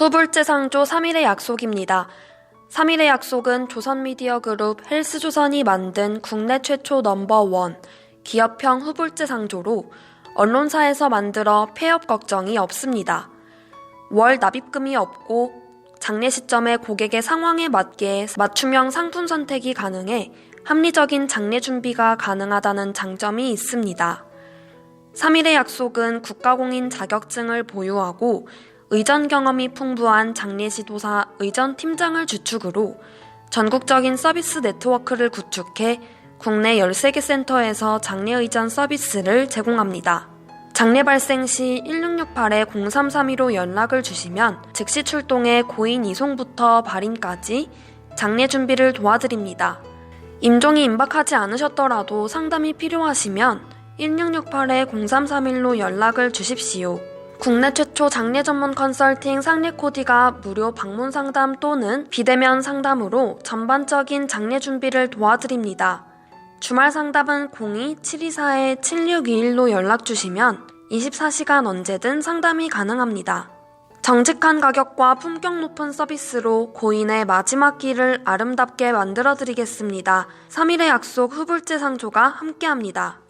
후불제 상조 3일의 약속입니다. 3일의 약속은 조선미디어 그룹 헬스조선이 만든 국내 최초 넘버원 기업형 후불제 상조로 언론사에서 만들어 폐업 걱정이 없습니다. 월 납입금이 없고 장례 시점에 고객의 상황에 맞게 맞춤형 상품 선택이 가능해 합리적인 장례 준비가 가능하다는 장점이 있습니다. 3일의 약속은 국가공인 자격증을 보유하고 의전 경험이 풍부한 장례시 도사 의전 팀장을 주축으로 전국적인 서비스 네트워크를 구축해 국내 13개 센터에서 장례 의전 서비스를 제공합니다. 장례 발생 시 1668-0332로 연락을 주시면 즉시 출동해 고인 이송부터 발인까지 장례 준비를 도와드립니다. 임종이 임박하지 않으셨더라도 상담이 필요하시면 1668-0331로 연락을 주십시오. 국내 최초 장례 전문 컨설팅 상례코디가 무료 방문 상담 또는 비대면 상담으로 전반적인 장례 준비를 도와드립니다. 주말 상담은 02-724-7621로 연락 주시면 24시간 언제든 상담이 가능합니다. 정직한 가격과 품격 높은 서비스로 고인의 마지막 길을 아름답게 만들어 드리겠습니다. 3일의 약속 후불제 상조가 함께합니다.